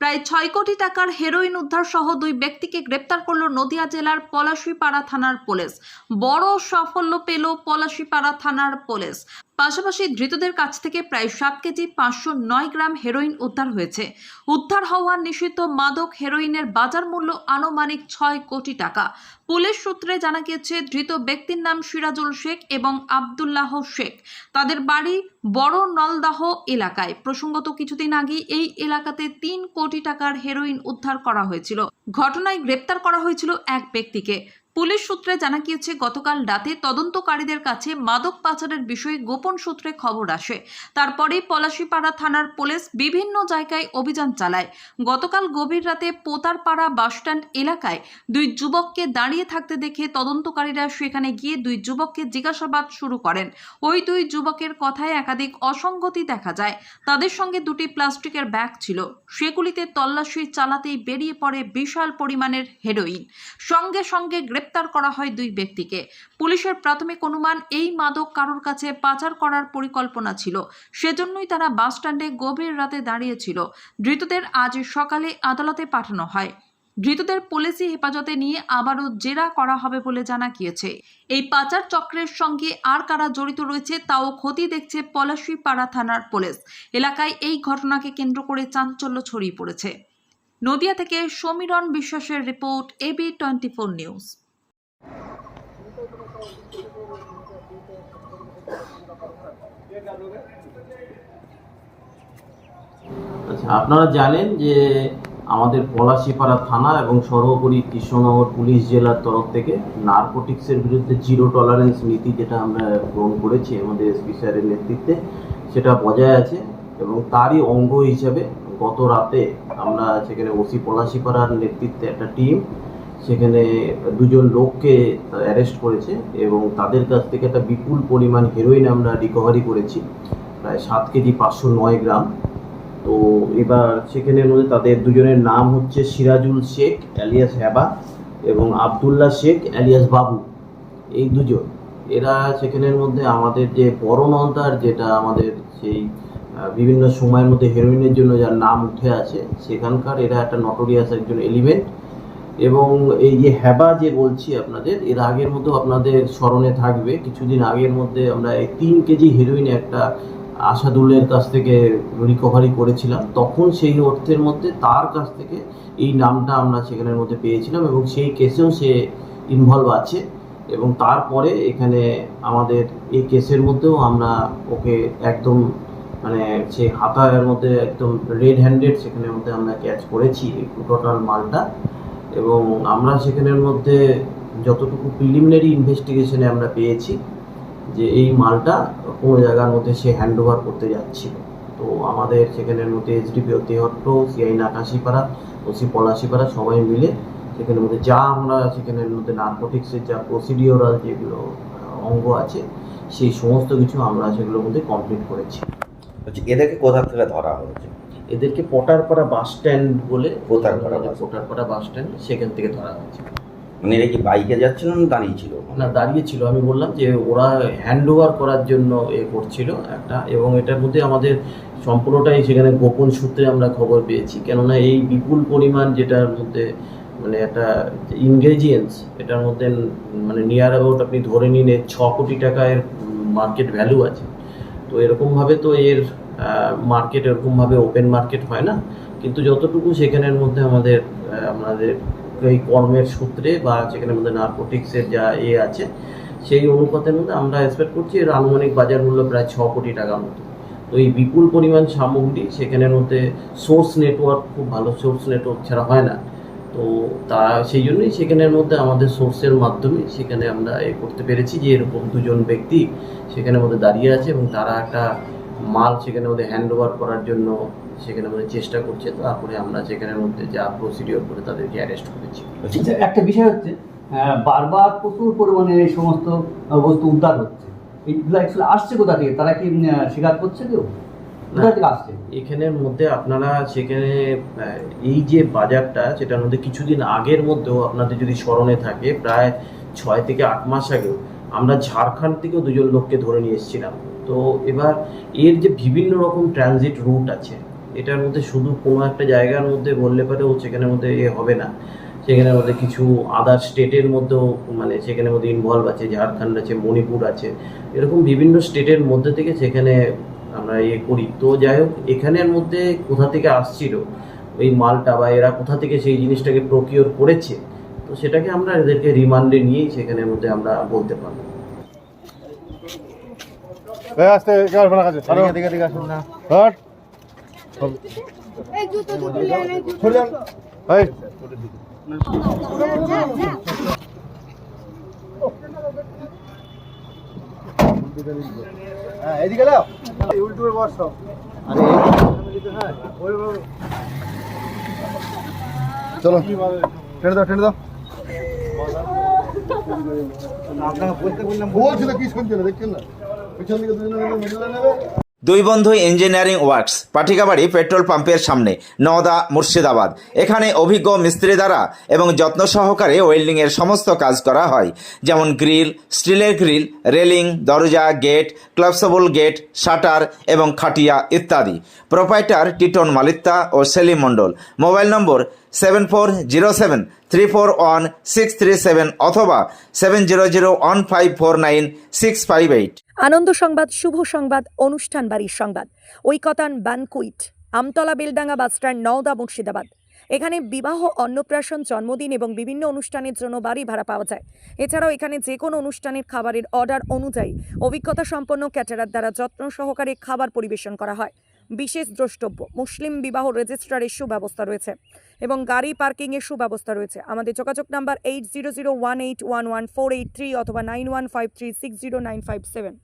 প্রায় ছয় কোটি টাকার হেরোইন উদ্ধার সহ দুই ব্যক্তিকে গ্রেপ্তার করল নদিয়া জেলার পলাশীপাড়া থানার পুলিশ। বড় সাফল্য পেল পলাশীপাড়া থানার পুলিশ। পাশাপাশি ধৃতদের কাছ থেকে প্রায় সাত কেজি পাঁচশো নয় গ্রাম হেরোইন উদ্ধার হয়েছে। উদ্ধার হওয়া নিষিদ্ধ মাদক হেরোইনের বাজার মূল্য আনুমানিক ছয় কোটি টাকা। পুলিশ সূত্রে জানা গিয়েছে, ধৃত ব্যক্তির নাম সিরাজুল শেখ এবং আবদুল্লাহ শেখ। তাদের বাড়ি বড় নলদাহ এলাকায়। প্রসঙ্গত কিছুদিন আগে এই এলাকাতে তিন কোটি টাকার হেরোইন উদ্ধার করা হয়েছিল। ঘটনায় গ্রেপ্তার করা হয়েছিল এক ব্যক্তিকে। পুলিশ সূত্রে জানা গিয়েছে, গতকাল রাতে তদন্তকারীদের কাছে মাদক পাচারের বিষয়ে গোপন সূত্রে খবর আসে। তারপরেই পলাশীপাড়া থানার পুলিশ বিভিন্ন জায়গায় অভিযান চালায়। গতকাল গভীর রাতে পোতারপাড়া বাসস্ট্যান্ড এলাকায় দুই যুবককে দাঁড়িয়ে থাকতে দেখে তদন্তকারীরা সেখানে গিয়ে দুই যুবককে জিজ্ঞাসাবাদ শুরু করেন। ওই দুই যুবকের কথায় একাধিক অসঙ্গতি দেখা যায়। তাদের সঙ্গে দুটি প্লাস্টিকের ব্যাগ ছিল। সেগুলিতে তল্লাশি চালাতেই বেরিয়ে পড়ে বিশাল পরিমাণের হেরোইন। সঙ্গে সঙ্গে গ্রেপ্তার করা হয় দুই ব্যক্তিকে। পুলিশের প্রাথমিক অনুমান, এই মাদক কারোর কাছে পাচার করার পরিকল্পনা ছিল। সেজন্যই তারা বাসস্ট্যান্ডে গভীর রাতে দাঁড়িয়েছিল। ধৃতদের আজ সকালে আদালতে পাঠানো হয়। ধৃতদের পুলিশি হেফাজতে নিয়ে আবারও জেরা করা হবে বলে জানা গিয়েছে। এই পাচার চক্রের সঙ্গে আর কারা জড়িত রয়েছে তাও ক্ষতি দেখছে পলাশীপাড়া থানার পুলিশ। এলাকায় এই ঘটনাকে কেন্দ্র করে চাঞ্চল্য ছড়িয়ে পড়েছে। নদিয়া থেকে সমীরণ বিশ্বাসের report AB twenty four news. আপনারা জানেন যে আমাদের পলাশীপাড়া থানা এবং সর্বোপরি কৃষ্ণনগর পুলিশ জেলার তরফ থেকে নার্কোটিক্সের বিরুদ্ধে জিরো টলারেন্স নীতি যেটা আমরা গ্রহণ করেছি আমাদের এসপি স্যারের নেতৃত্বে, সেটা বজায় আছে এবং তারই অঙ্গ হিসাবে গত রাতে আমরা সেখানে ওসি পলাশীপাড়ার নেতৃত্বে একটা টিম সেখানে দুজন লোককে অ্যারেস্ট করেছে এবং তাদের কাছ থেকে একটা বিপুল পরিমাণ হেরোইন আমরা রিকভারি করেছি, প্রায় সাত কেজি পাঁচশো নয় গ্রাম। তো এবার সেখানের মধ্যে তাদের দুজনের নাম হচ্ছে সিরাজুল শেখ অ্যালিয়াস হ্যাবা এবং আবদুল্লাহ শেখ অ্যালিয়াস বাবু, এই দুজন। এরা সেখানের মধ্যে আমাদের যে নলদার যেটা আমাদের সেই বিভিন্ন সময়ের মধ্যে হেরোইনের জন্য যার নাম উঠে আছে সেখানকার এরা একটা নটোরিয়াস একজন এলিমেন্ট এবং এই যে হ্যাবা যে বলছি আপনাদের, এর আগের মধ্যেও আপনাদের স্মরণে থাকবে। কিছুদিন আগের মধ্যে আমরা এই তিন কেজি হেরোইন একটা আশাদুলের কাছ থেকে রিকভারি করেছিলাম। তখন সেই অর্থের মধ্যে তার কাছ থেকে এই নামটা আমরা সেখানের মধ্যে পেয়েছিলাম এবং সেই কেসেও সে ইনভলভ আছে এবং তারপরে এখানে আমাদের এই কেসের মধ্যেও আমরা ওকে একদম মানে সেই হাতার মধ্যে একদম রেড হ্যান্ডেড সেখানের মধ্যে আমরা ক্যাচ করেছি টোটাল মালটা। এবং আমরা সেখানের মধ্যে যতটুকু প্রিলিমিনারি ইনভেস্টিগেশনে আমরা পেয়েছি যে এই মালটা কোনো জায়গার মধ্যে সে হ্যান্ড ওভার করতে যাচ্ছিল। তো আমাদের সেখানের মধ্যে এসডিপি অতিহট্ট সিআই নাকাশিপাড়া ওসি পলাশিপাড়া সবাই মিলে সেখানের মধ্যে যা আমরা সেখানের মধ্যে নার্কোটিক্সের যা প্রসিডিওরাল যেগুলো অঙ্গ আছে, সেই সমস্ত কিছু আমরা সেগুলোর মধ্যে কমপ্লিট করেছি। এদেরকে কোথা থেকে ধরা হয়েছে? এদেরকে পটারপাড়া বাস স্ট্যান্ড বলে পোতারপাড়া বাস- পটারপাড়া বাস স্ট্যান্ড সেখান থেকে ধরা হয়েছে। মানে এরা কি বাইকে যাচ্ছিল না দাঁড়িয়ে ছিল? না দাঁড়িয়ে ছিল। আমি বললাম যে ওরা হ্যান্ড ওভার করার জন্য এ করছিল একটা এবং এটার মধ্যে আমাদের সম্পূর্ণটাই সেখানে গোপন সূত্রে আমরা খবর পেয়েছি। কেননা এই বিপুল পরিমাণ যেটার মধ্যে মানে একটা ইনগ্রেডিয়েন্টস এটার মধ্যে মানে নিয়ার অ্যাবাউট আপনি ধরে নিন এর ছ কোটি টাকার মার্কেট ভ্যালু আছে। তো এরকমভাবে তো এর মার্কেট এরকমভাবে ওপেন মার্কেট হয় না। কিন্তু যতটুকু সেখানের মধ্যে আমাদের আমাদের এই কর্মের সূত্রে বা সেখানের মধ্যে নার্কোটিক্সের যা এ আছে, সেই অনুপাতের মধ্যে আমরা এক্সপেক্ট করছি এর আনুমানিক বাজার মূল্য প্রায় ছ কোটি টাকার মতো। তো এই বিপুল পরিমাণ সামগ্রী সেখানের মধ্যে সোর্স নেটওয়ার্ক খুব ভালো সোর্স নেটওয়ার্ক ছাড়া হয় না। তো তা, সেই জন্যই সেখানের মধ্যে আমাদের সোর্সের মাধ্যমে সেখানে আমরা এ করতে পেরেছি যে এরকম দুজন ব্যক্তি সেখানের মধ্যে দাঁড়িয়ে আছে এবং তারা একটা মাল সেখানের মধ্যে হ্যান্ড ওভার করার জন্য সেখানে মধ্যে চেষ্টা করছে তারপরে আমরা সেখানের মধ্যে যা প্রসিডিওর করে তাদেরকে অ্যারেস্ট করেছি। বলছি আচ্ছা, একটা বিষয় হচ্ছে বারবার প্রচুর পরিমাণে এই সমস্ত বস্তু উদ্ধার হচ্ছে। এইগুলো অ্যাকচুয়ালি আসছে কোথা থেকে? তারা কি স্বীকার করছে কেউ? আসছে? এখানের মধ্যে আপনারা সেখানে এই যে বাজারটা সেটার মধ্যে কিছুদিন আগের মধ্যেও আপনাদের যদি স্মরণে থাকে প্রায় ছয় থেকে আট মাস আগেও আমরা ঝাড়খণ্ড থেকেও দুজন লোককে ধরে নিয়ে এসেছিলাম। তো এবার এর যে বিভিন্ন রকম ট্রানজিট রুট আছে, এটার মধ্যে শুধু কোনো একটা জায়গার মধ্যে বললে পরেও সেখানের মধ্যে এ হবে না। সেখানের মধ্যে কিছু আদার স্টেটের মধ্যেও মানে সেখানের মধ্যে ইনভলভ আছে, ঝাড়খণ্ড আছে, মণিপুর আছে। এরকম বিভিন্ন স্টেটের মধ্যে থেকে সেখানে আমরা ইয়ে করি। তো যাই হোক, এখানের মধ্যে কোথা থেকে আসছিল ওই মালটা বা এরা কোথা থেকে সেই জিনিসটাকে প্রকিওর করেছে তো সেটাকে আমরা এদেরকে রিমান্ডে নিয়েই সেখানের মধ্যে আমরা বলতে পারব। আসতে আরও হ্যাঁ এদিকে বসো। আরে চলো। টেনে দাও টেনে দাও। দুই বন্ধু ইঞ্জিনিয়ারিং ওয়ার্কস পাঠিকাবাড়ি পেট্রোল পাম্পের সামনে, নওদা মুর্শিদাবাদ। এখানে অভিজ্ঞ মিস্ত্রি দ্বারা এবং যত্ন সহকারে ওয়েল্ডিংয়ের সমস্ত কাজ করা হয়। যেমন গ্রিল, স্টিলের গ্রিল, রেলিং, দরজা, গেট, ক্লাবসেবল গেট, শাটার এবং খাটিয়া ইত্যাদি। প্রোপাইটার টিটন মালিত্তা ও Selim Mondal. Mobile number seven four zero seven three four one six three seven অথবা seven zero zero one five four nine six five eight আনন্দ সংবাদ, শুভ সংবাদ, অনুষ্ঠান বাড়ির সংবাদ। Oikotan banquet, Amtala Beldanga bus stand Nowda Murshidabad. এখানে বিবাহ, অন্নপ্রাশন, জন্মদিন এবং বিভিন্ন অনুষ্ঠানের জন্য বাড়ি ভাড়া পাওয়া যায়। এছাড়াও এখানে যে কোনো অনুষ্ঠানের খাবারের অর্ডার অনুযায়ী অভিজ্ঞতা সম্পন্ন ক্যাটারার দ্বারা যত্ন সহকারে খাবার পরিবেশন করা হয়। বিশেষ দ্রষ্টব্য। মুসলিম বিবাহ রেজিস্ট্রারের সুব্যবস্থা রয়েছে এবং গাড়ি পার্কিংয়ের সুব্যবস্থা রয়েছে। আমাদের যোগাযোগ number eight zero zero one eight one one four eight three অথবা nine one five three six zero nine five seven